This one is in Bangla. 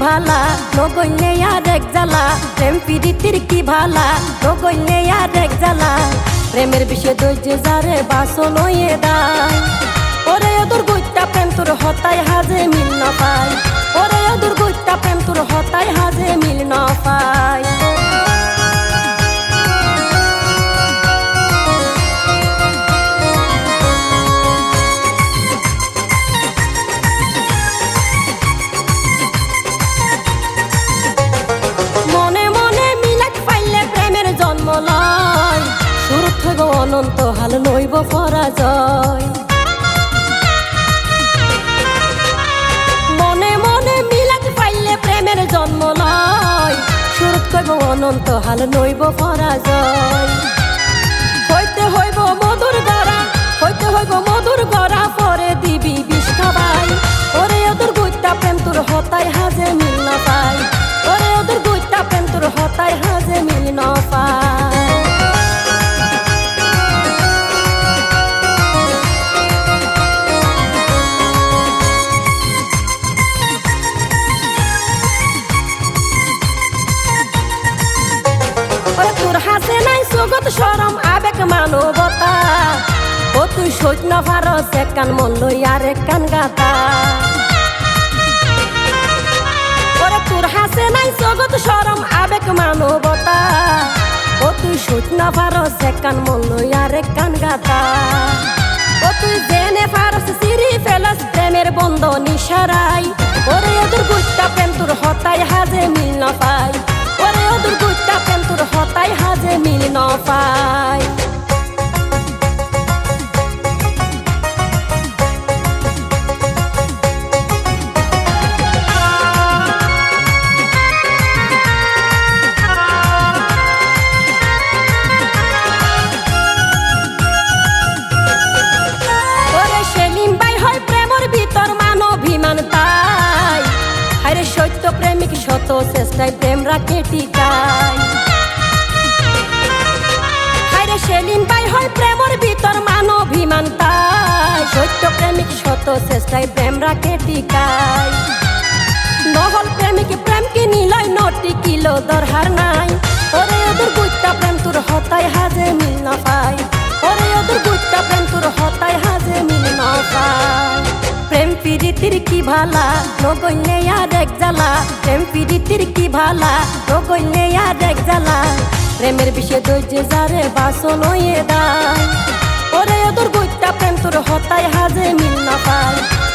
ভালা? লগৈনে আর এক জ্বালা। প্রেম প্রীতির কি ভালা? লগৈনে আর এক জ্বালা। প্রেমের বিষে দৈর্য যারে বাসন ওরে ওদুর গুইটা প্রেম, তোর হতাই হাজে মিল না পায়। অনন্ত হাল নইব পরাজয়। মনে মনে মিলাক পাইলে প্রেমের জন্ম লয়। শুরু থেকে অনন্ত হাল নইব পরাজয়। হইতে হইব মধুর গড়া, হইতে হইব মধুর গড়া, পরে দিবি বিষ খাবাই ওরে ওদের গুইটা প্রেম তোর হতাই তোর নাই জগত সরম আবেগ মানবতা। ও তুই সইত না ভারস এক মন লই আর এক কান গাতা ওরে তোর হাসে নাই জগত সরম আবেগ মানবতা। ও তুই সইত না ভারস এক কান মন লই আর এক কান গাতা ও তুই জেনে ফারস সিরি ফেলাস, প্রেমের বন্ধ নিশারাই ওরে ওদের গুচ্টা প্রেম তোর হাজে মিল চেষ্টায় প্রেম রাখে টিকায়। হায়রে সেলিম বাই হয় প্রেমর ভিতর মান অভিমান তাই। সত্য প্রেমিক শত চেষ্টায় প্রেম রাখে টিকায়। নহল প্রেমিক প্রেমকে নিলয় নটি কিলো দরহার নাই। ওরে ওদের গুইটা প্রেম, তোর হতাই হাজে ভালা? লগৈনে আর এক জ্বালা। প্রেম পিড়িতির কি ভালা? লগৈনে আর এক জ্বালা। প্রেমের বিষে দৈর্যে যারে বাসন দা ওরে ওদুর গুইটা প্রেম তোর হতায় হাজে মিল না পায়।